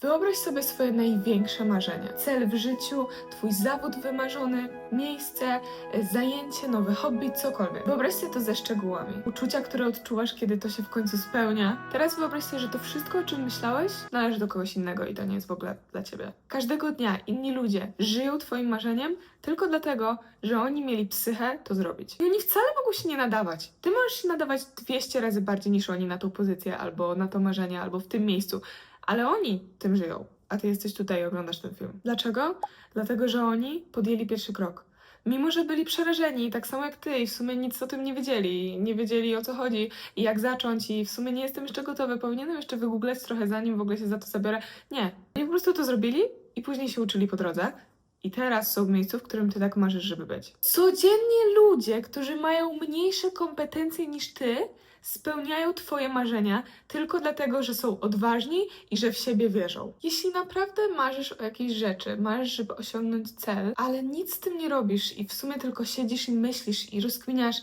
Wyobraź sobie swoje największe marzenia. Cel w życiu, twój zawód wymarzony, miejsce, e, zajęcie, nowe hobby, cokolwiek. Wyobraź sobie to ze szczegółami. Uczucia, które odczuwasz, kiedy to się w końcu spełnia. Teraz wyobraź sobie, że to wszystko, o czym myślałeś, należy do kogoś innego i to nie jest w ogóle dla ciebie. Każdego dnia inni ludzie żyją twoim marzeniem tylko dlatego, że oni mieli psychę to zrobić. I oni wcale mogą się nie nadawać. Ty możesz się nadawać 200 razy bardziej niż oni na tą pozycję, albo na to marzenie, albo w tym miejscu. Ale oni tym żyją, a ty jesteś tutaj i oglądasz ten film. Dlaczego? Dlatego, że oni podjęli pierwszy krok. Mimo, że byli przerażeni, tak samo jak ty, i w sumie nic o tym nie wiedzieli, nie wiedzieli o co chodzi i jak zacząć, i w sumie nie jestem jeszcze gotowy, powinienem jeszcze wygooglać trochę zanim w ogóle się za to zabiorę. Nie. Oni po prostu to zrobili i później się uczyli po drodze. I teraz są w miejscu, w którym ty tak marzysz, żeby być. Codziennie ludzie, którzy mają mniejsze kompetencje niż ty, spełniają twoje marzenia tylko dlatego, że są odważni i że w siebie wierzą. Jeśli naprawdę marzysz o jakiejś rzeczy, marzysz, żeby osiągnąć cel, ale nic z tym nie robisz i w sumie tylko siedzisz i myślisz i rozkminiasz,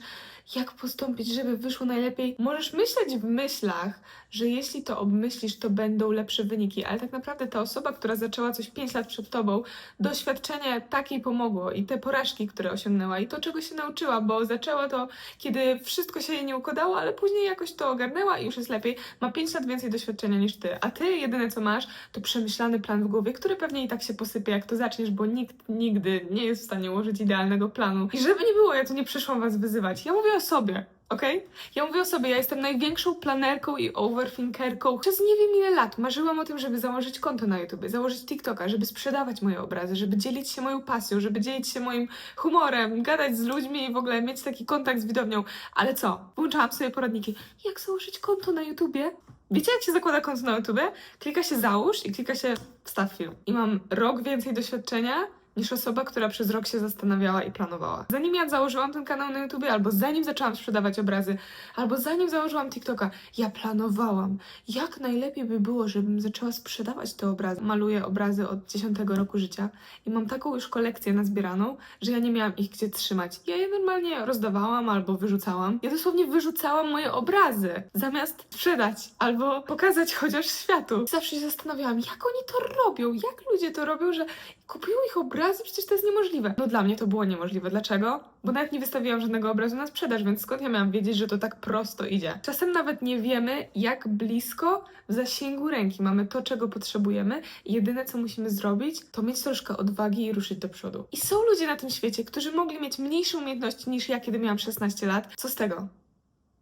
jak postąpić, żeby wyszło najlepiej, możesz myśleć w myślach, że jeśli to obmyślisz, to będą lepsze wyniki, ale tak naprawdę ta osoba, która zaczęła coś 5 lat przed tobą, doświadczenie takiej pomogło i te porażki, które osiągnęła i to, czego się nauczyła, bo zaczęła to, kiedy wszystko się jej nie układało, ale później jakoś to ogarnęła i już jest lepiej. Ma 5 lat więcej doświadczenia niż ty, a ty jedyne co masz, to przemyślany plan w głowie, który pewnie i tak się posypie, jak to zaczniesz, bo nikt nigdy nie jest w stanie ułożyć idealnego planu. I żeby nie było, ja tu nie przyszłam was wyzywać. Ja mówię o sobie. Okej? Ja mówię o sobie, ja jestem największą planerką i overthinkerką. Przez nie wiem ile lat marzyłam o tym, żeby założyć konto na YouTube, założyć TikToka, żeby sprzedawać moje obrazy, żeby dzielić się moją pasją, żeby dzielić się moim humorem, gadać z ludźmi i w ogóle mieć taki kontakt z widownią. Ale co? Włączałam sobie poradniki. Jak założyć konto na YouTubie? Wiecie, jak się zakłada konto na YouTubie? Klika się załóż i klika się wstaw film. I mam rok więcej doświadczenia niż osoba, która przez rok się zastanawiała i planowała. Zanim ja założyłam ten kanał na YouTubie, albo zanim zaczęłam sprzedawać obrazy, albo zanim założyłam TikToka, ja planowałam, jak najlepiej by było, żebym zaczęła sprzedawać te obrazy. Maluję obrazy od 10 roku życia i mam taką już kolekcję nazbieraną, że ja nie miałam ich gdzie trzymać. Ja je normalnie rozdawałam albo wyrzucałam. Ja dosłownie wyrzucałam moje obrazy, zamiast sprzedać albo pokazać chociaż światu. Zawsze się zastanawiałam, jak oni to robią, jak ludzie to robią, że kupują ich obrazy, przecież to jest niemożliwe. No dla mnie to było niemożliwe. Dlaczego? Bo nawet nie wystawiłam żadnego obrazu na sprzedaż, więc skąd ja miałam wiedzieć, że to tak prosto idzie? Czasem nawet nie wiemy, jak blisko w zasięgu ręki mamy to, czego potrzebujemy jedyne, co musimy zrobić, to mieć troszkę odwagi i ruszyć do przodu. I są ludzie na tym świecie, którzy mogli mieć mniejsze umiejętności niż ja, kiedy miałam 16 lat. Co z tego?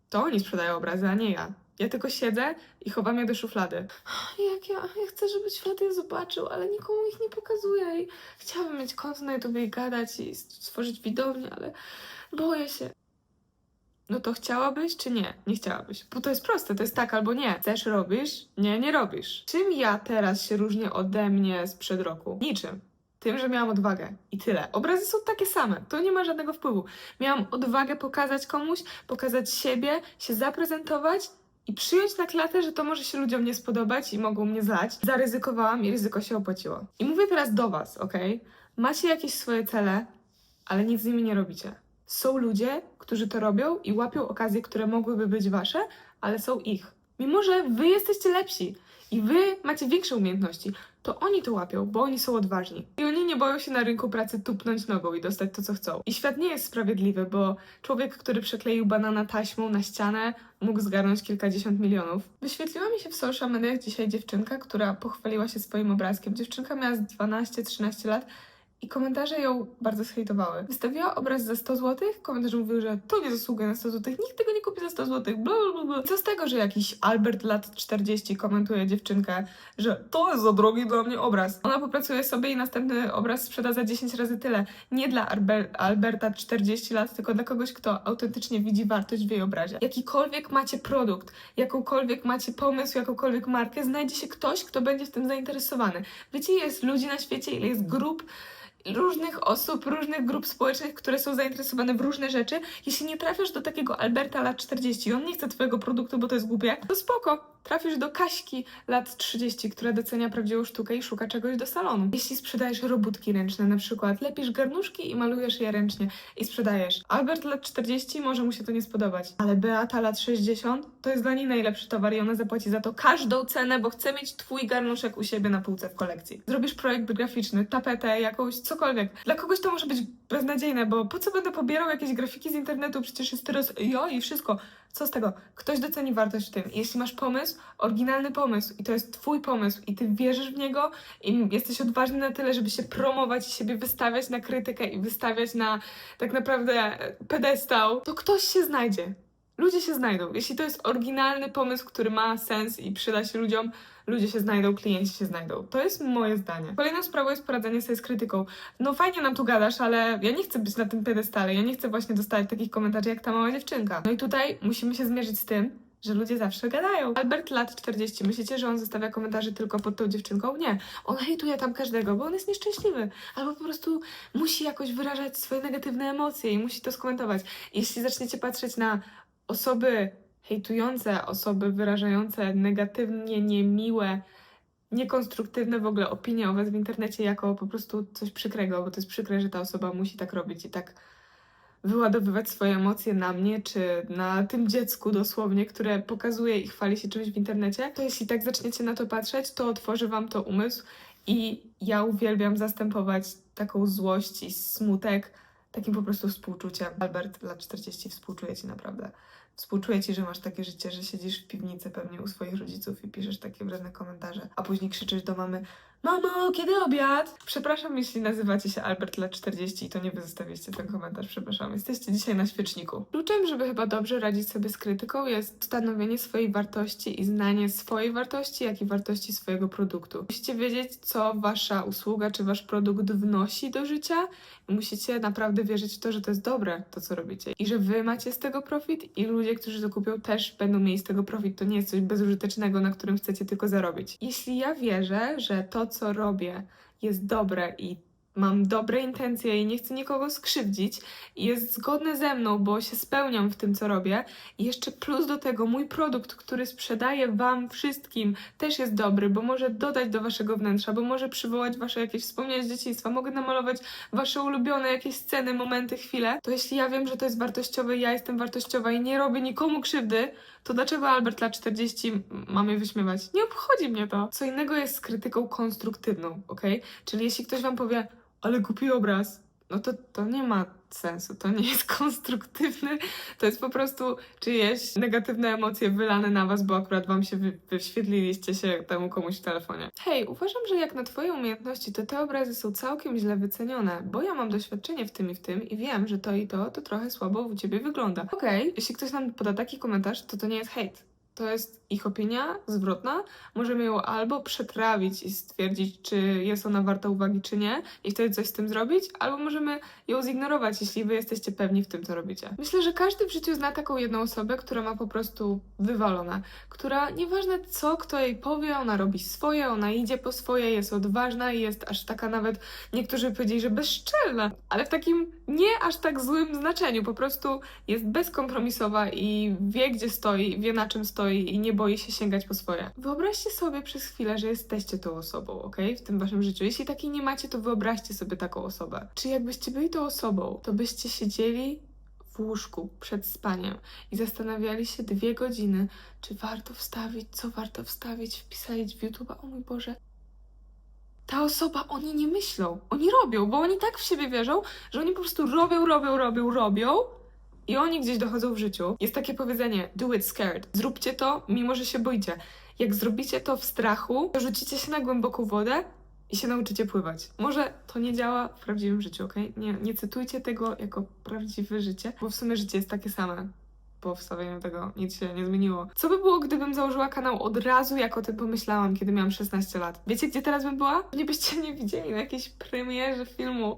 To oni sprzedają obrazy, a nie ja. Ja tylko siedzę i chowam je do szuflady. Jak ja, ja chcę, żeby świat je zobaczył, ale nikomu ich nie pokazuję i chciałabym mieć konto na YouTube i gadać i stworzyć widownię, ale boję się. No to chciałabyś, czy nie? Nie chciałabyś. Bo to jest proste, to jest tak albo nie. Chcesz, robisz? Nie, nie robisz. Czym ja teraz się różnię ode mnie sprzed roku? Niczym. Tym, że miałam odwagę. I tyle. Obrazy są takie same. To nie ma żadnego wpływu. Miałam odwagę pokazać komuś, pokazać siebie, się zaprezentować i przyjąć na klatę, że to może się ludziom nie spodobać i mogą mnie zlać. Zaryzykowałam i ryzyko się opłaciło. I mówię teraz do Was, ok? Macie jakieś swoje cele, ale nic z nimi nie robicie. Są ludzie, którzy to robią i łapią okazje, które mogłyby być Wasze, ale są ich. Mimo, że Wy jesteście lepsi i Wy macie większe umiejętności, to oni to łapią, bo oni są odważni. I oni nie boją się na rynku pracy tupnąć nogą i dostać to, co chcą. I świat nie jest sprawiedliwy, bo człowiek, który przykleił banana taśmą na ścianę, mógł zgarnąć kilkadziesiąt milionów. Wyświetliła mi się w social mediach dzisiaj dziewczynka, która pochwaliła się swoim obrazkiem. Dziewczynka miała z 12-13 lat i komentarze ją bardzo zhejtowały. Wystawiła obraz za 100 zł, komentarze mówiły, że to nie zasługuje na 100 zł, nikt tego nie kupi za 100 zł, bla bla bla. Co z tego, że jakiś Albert lat 40 komentuje dziewczynkę, że to jest za drogi dla mnie obraz. Ona popracuje sobie i następny obraz sprzeda za 10 razy tyle. Nie dla Alberta 40 lat, tylko dla kogoś, kto autentycznie widzi wartość w jej obrazie. Jakikolwiek macie produkt, jakąkolwiek macie pomysł, jakąkolwiek markę, znajdzie się ktoś, kto będzie w tym zainteresowany. Wiecie, jest ludzi na świecie, ile jest grup, różnych osób, różnych grup społecznych, które są zainteresowane w różne rzeczy. Jeśli nie trafiasz do takiego Alberta lat 40 i on nie chce twojego produktu, bo to jest głupie, to spoko. Trafisz do Kaśki lat 30, która docenia prawdziwą sztukę i szuka czegoś do salonu. Jeśli sprzedajesz robótki ręczne, na przykład lepisz garnuszki i malujesz je ręcznie i sprzedajesz. Albert lat 40 może mu się to nie spodobać, ale Beata lat 60 to jest dla niej najlepszy towar i ona zapłaci za to każdą cenę, bo chce mieć twój garnuszek u siebie na półce w kolekcji. Zrobisz projekt graficzny, tapetę, jakąś, cokolwiek. Dla kogoś to może być beznadziejne, bo po co będę pobierał jakieś grafiki z internetu, przecież jest teraz jo i wszystko. Co z tego? Ktoś doceni wartość w tym. Jeśli masz pomysł, oryginalny pomysł i to jest twój pomysł i ty wierzysz w niego i jesteś odważny na tyle, żeby się promować i siebie wystawiać na krytykę i wystawiać na tak naprawdę e, pedestał, to ktoś się znajdzie. Ludzie się znajdą. Jeśli to jest oryginalny pomysł, który ma sens i przyda się ludziom, ludzie się znajdą, klienci się znajdą. To jest moje zdanie. Kolejną sprawą jest poradzenie sobie z krytyką. No fajnie nam tu gadasz, ale ja nie chcę być na tym pedestale, ja nie chcę właśnie dostawać takich komentarzy jak ta mała dziewczynka. No i tutaj musimy się zmierzyć z tym, że ludzie zawsze gadają. Albert lat 40. Myślicie, że on zostawia komentarze tylko pod tą dziewczynką? Nie. On hejtuje tam każdego, bo on jest nieszczęśliwy. Albo po prostu musi jakoś wyrażać swoje negatywne emocje i musi to skomentować. Jeśli zaczniecie patrzeć na osoby hejtujące, osoby wyrażające negatywnie, niemiłe, niekonstruktywne w ogóle opinie o was w internecie jako po prostu coś przykrego, bo to jest przykre, że ta osoba musi tak robić i tak wyładowywać swoje emocje na mnie, czy na tym dziecku dosłownie, które pokazuje i chwali się czymś w internecie, to jeśli tak zaczniecie na to patrzeć, to otworzy wam to umysł i ja uwielbiam zastępować taką złość i smutek takim po prostu współczuciem. Albert, lat 40, współczuję ci naprawdę. Współczuję ci, że masz takie życie, że siedzisz w piwnicy pewnie u swoich rodziców i piszesz takie wredne komentarze, a później krzyczysz do mamy Mamo, kiedy obiad? Przepraszam, jeśli nazywacie się Albert lat 40 i to nie wy zostawiliście ten komentarz, przepraszam. Jesteście dzisiaj na świeczniku. Kluczem, żeby chyba dobrze radzić sobie z krytyką jest stanowienie swojej wartości i znanie swojej wartości, jak i wartości swojego produktu. Musicie wiedzieć, co wasza usługa czy wasz produkt wnosi do życia i musicie naprawdę wierzyć w to, że to jest dobre, to co robicie i że wy macie z tego profit i ludzie, którzy to kupią też będą mieli z tego profit. To nie jest coś bezużytecznego, na którym chcecie tylko zarobić. Jeśli ja wierzę, że to, co robię, jest dobre i mam dobre intencje i nie chcę nikogo skrzywdzić i jest zgodne ze mną, bo się spełniam w tym, co robię. I jeszcze plus do tego mój produkt, który sprzedaję Wam wszystkim, też jest dobry, bo może dodać do Waszego wnętrza, bo może przywołać Wasze jakieś wspomnienia z dzieciństwa, mogę namalować Wasze ulubione jakieś sceny, momenty, chwile. To jeśli ja wiem, że to jest wartościowe, ja jestem wartościowa i nie robię nikomu krzywdy, to dlaczego Albert lat 40 ma mnie wyśmiewać? Nie obchodzi mnie to. Co innego jest z krytyką konstruktywną, ok? Czyli jeśli ktoś Wam powie, ale głupi obraz, no to to nie ma sensu, to nie jest konstruktywny, to jest po prostu czyjeś negatywne emocje wylane na was, bo akurat wam się wy wyświetliliście się temu komuś w telefonie. Hej, uważam, że jak na twoje umiejętności, to te obrazy są całkiem źle wycenione, bo ja mam doświadczenie w tym i w tym i wiem, że to i to, to trochę słabo u ciebie wygląda. Okej, jeśli ktoś nam poda taki komentarz, to to nie jest hejt. To jest ich opinia zwrotna. Możemy ją albo przetrawić i stwierdzić, czy jest ona warta uwagi, czy nie, i wtedy coś z tym zrobić, albo możemy ją zignorować, jeśli wy jesteście pewni w tym, co robicie. Myślę, że każdy w życiu zna taką jedną osobę, która ma po prostu wywalone, która nieważne co kto jej powie, ona robi swoje, ona idzie po swoje, jest odważna i jest aż taka nawet, niektórzy powiedzieli, że bezczelna, ale w takim nie aż tak złym znaczeniu, po prostu jest bezkompromisowa i wie, gdzie stoi, wie na czym stoi i nie boi się sięgać po swoje. Wyobraźcie sobie przez chwilę, że jesteście tą osobą, ok? W tym waszym życiu. Jeśli takiej nie macie, to wyobraźcie sobie taką osobę. Czy jakbyście byli tą osobą, to byście siedzieli w łóżku przed spaniem i zastanawiali się dwie godziny, czy warto wstawić, co warto wstawić, wpisać w YouTube. O mój Boże. Ta osoba, oni nie myślą, oni robią, bo oni tak w siebie wierzą, że oni po prostu robią, robią, robią, robią i oni gdzieś dochodzą w życiu. Jest takie powiedzenie: do it scared. Zróbcie to, mimo że się boicie. Jak zrobicie to w strachu, to rzucicie się na głęboką wodę i się nauczycie pływać. Może to nie działa w prawdziwym życiu, ok? Nie, nie cytujcie tego jako prawdziwe życie, bo w sumie życie jest takie same. Po wstawieniu tego nic się nie zmieniło. Co by było, gdybym założyła kanał od razu, jak o tym pomyślałam, kiedy miałam 16 lat? Wiecie, gdzie teraz bym była? Nie byście mnie widzieli na jakiejś premierze filmu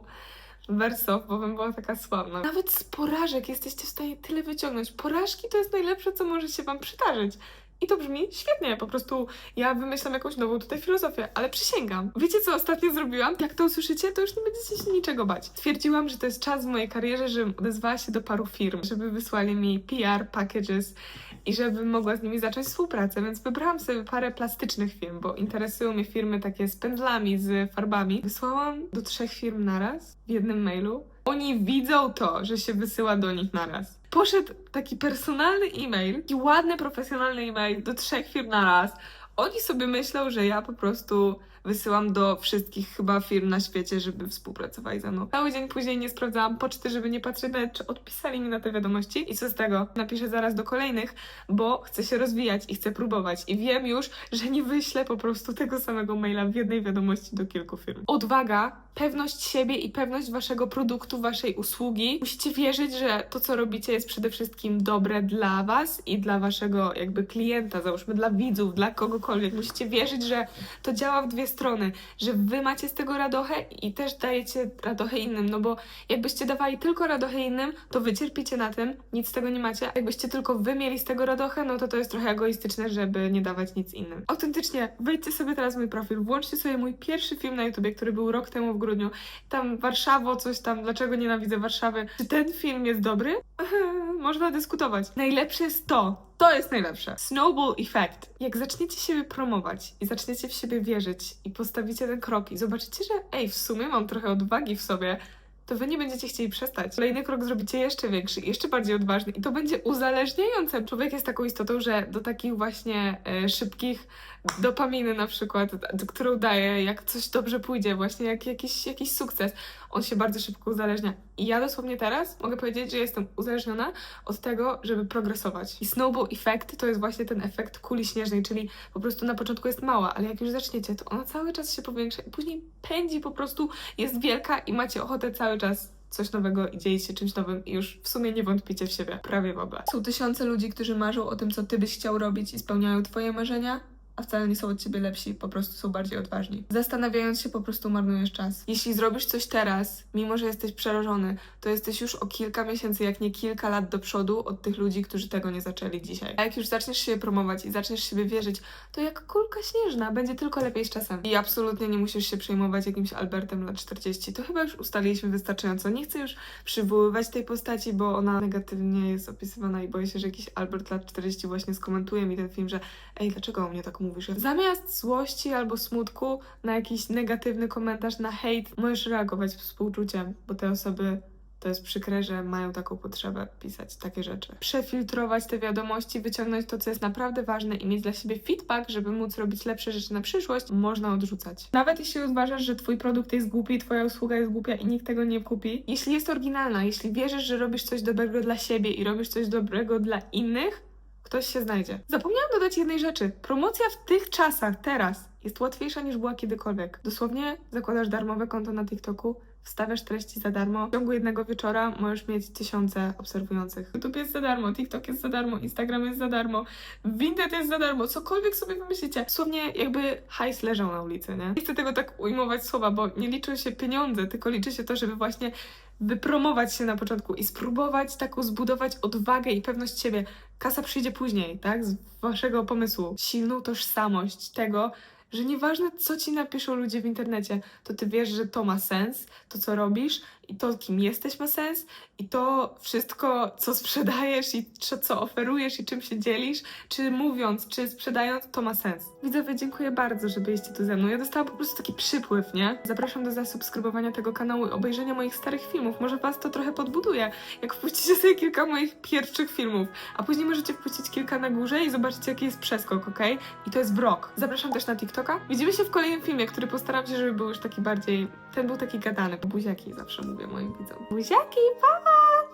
Wersow, bo bym była taka sławna. Nawet z porażek jesteście w stanie tyle wyciągnąć. Porażki to jest najlepsze, co może się wam przydarzyć. I to brzmi świetnie, po prostu ja wymyślam jakąś nową tutaj filozofię, ale przysięgam. Wiecie, co ostatnio zrobiłam? Jak to usłyszycie, to już nie będziecie się niczego bać. Stwierdziłam, że to jest czas w mojej karierze, żebym odezwała się do paru firm, żeby wysłali mi PR packages i żebym mogła z nimi zacząć współpracę, więc wybrałam sobie parę plastycznych firm, bo interesują mnie firmy takie z pędzlami, z farbami. Wysłałam do trzech firm naraz w jednym mailu. Oni widzą to, że się wysyła do nich naraz. Poszedł taki personalny e-mail, taki ładny, profesjonalny e-mail do trzech firm na raz. Oni sobie myślą, że ja po prostu wysyłam do wszystkich chyba firm na świecie, żeby współpracowali ze mną. Cały dzień później nie sprawdzałam poczty, żeby nie patrzeć czy odpisali mi na te wiadomości. I co z tego? Napiszę zaraz do kolejnych, bo chcę się rozwijać i chcę próbować. I wiem już, że nie wyślę po prostu tego samego maila w jednej wiadomości do kilku firm. Odwaga, pewność siebie i pewność waszego produktu, waszej usługi. Musicie wierzyć, że to, co robicie, jest przede wszystkim dobre dla was i dla waszego jakby klienta, załóżmy dla widzów, dla kogokolwiek. Musicie wierzyć, że to działa w dwie strony, że wy macie z tego radochę i też dajecie radochę innym, no bo jakbyście dawali tylko radochę innym, to wy cierpicie na tym, nic z tego nie macie. Jakbyście tylko wy mieli z tego radochę, no to to jest trochę egoistyczne, żeby nie dawać nic innym. Autentycznie, wejdźcie sobie teraz w mój profil, włączcie sobie mój pierwszy film na YouTubie, który był rok temu w grudniu. Tam Warszawo, coś tam, dlaczego nienawidzę Warszawy. Czy ten film jest dobry? Można dyskutować. Najlepsze jest to, to jest najlepsze. Snowball effect. Jak zaczniecie siebie promować i zaczniecie w siebie wierzyć i postawicie ten krok i zobaczycie, że ej, w sumie mam trochę odwagi w sobie, to wy nie będziecie chcieli przestać. Kolejny krok zrobicie jeszcze większy, jeszcze bardziej odważny i to będzie uzależniające. Człowiek jest taką istotą, że do takich właśnie e, szybkich dopaminy na przykład, którą daje, jak coś dobrze pójdzie, właśnie jak jakiś, jakiś sukces, on się bardzo szybko uzależnia. I ja dosłownie teraz mogę powiedzieć, że jestem uzależniona od tego, żeby progresować. I snowball effect to jest właśnie ten efekt kuli śnieżnej, czyli po prostu na początku jest mała, ale jak już zaczniecie, to ona cały czas się powiększa i później pędzi po prostu, jest wielka i macie ochotę cały czas coś nowego i dzielić się czymś nowym i już w sumie nie wątpicie w siebie. Prawie w ogóle. Są tysiące ludzi, którzy marzą o tym, co ty byś chciał robić i spełniają twoje marzenia, a wcale nie są od ciebie lepsi, po prostu są bardziej odważni. Zastanawiając się, po prostu marnujesz czas. Jeśli zrobisz coś teraz, mimo że jesteś przerażony, to jesteś już o kilka miesięcy, jak nie kilka lat do przodu od tych ludzi, którzy tego nie zaczęli dzisiaj. A jak już zaczniesz się promować i zaczniesz siebie wierzyć, to jak kulka śnieżna, będzie tylko lepiej z czasem. I absolutnie nie musisz się przejmować jakimś Albertem lat 40. To chyba już ustaliliśmy wystarczająco. Nie chcę już przywoływać tej postaci, bo ona negatywnie jest opisywana i boję się, że jakiś Albert lat 40 właśnie skomentuje mi ten film, że ej, dlaczego o mnie tak mówisz? Zamiast złości albo smutku na jakiś negatywny komentarz, na hejt, możesz reagować współczuciem, bo te osoby to jest przykre, że mają taką potrzebę pisać takie rzeczy. Przefiltrować te wiadomości, wyciągnąć to, co jest naprawdę ważne i mieć dla siebie feedback, żeby móc robić lepsze rzeczy na przyszłość, można odrzucać. Nawet jeśli uważasz, że twój produkt jest głupi, twoja usługa jest głupia i nikt tego nie kupi, jeśli jest oryginalna, jeśli wierzysz, że robisz coś dobrego dla siebie i robisz coś dobrego dla innych, ktoś się znajdzie. Zapomniałam dodać jednej rzeczy. Promocja w tych czasach, teraz, jest łatwiejsza niż była kiedykolwiek. Dosłownie zakładasz darmowe konto na TikToku, wstawiasz treści za darmo. W ciągu jednego wieczora możesz mieć tysiące obserwujących. YouTube jest za darmo, TikTok jest za darmo, Instagram jest za darmo, Vinted jest za darmo, cokolwiek sobie wymyślicie. Dosłownie jakby hajs leżał na ulicy, nie? Nie chcę tego tak ujmować słowa, bo nie liczą się pieniądze, tylko liczy się to, żeby właśnie wypromować się na początku i spróbować taką zbudować odwagę i pewność siebie. Kasa przyjdzie później, tak? Z waszego pomysłu. Silną tożsamość tego, że nieważne co ci napiszą ludzie w internecie, to ty wiesz, że to ma sens, to co robisz i to kim jesteś ma sens i to wszystko co sprzedajesz i co- oferujesz i czym się dzielisz, czy mówiąc, czy sprzedając, to ma sens. Widzowie, dziękuję bardzo, że byliście tu ze mną. Ja dostałam po prostu taki przypływ, nie? Zapraszam do zasubskrybowania tego kanału i obejrzenia moich starych filmów. Może was to trochę podbuduje, jak wpuścicie sobie kilka moich pierwszych filmów, a później możecie wpuścić kilka na górze i zobaczycie jaki jest przeskok, ok? I to jest vlog. Zapraszam też na TikToka. Widzimy się w kolejnym filmie, który postaram się, żeby był już taki bardziej... Ten był taki gadany. Buziaki zawsze mówię moim widzom. Buziaki, pa!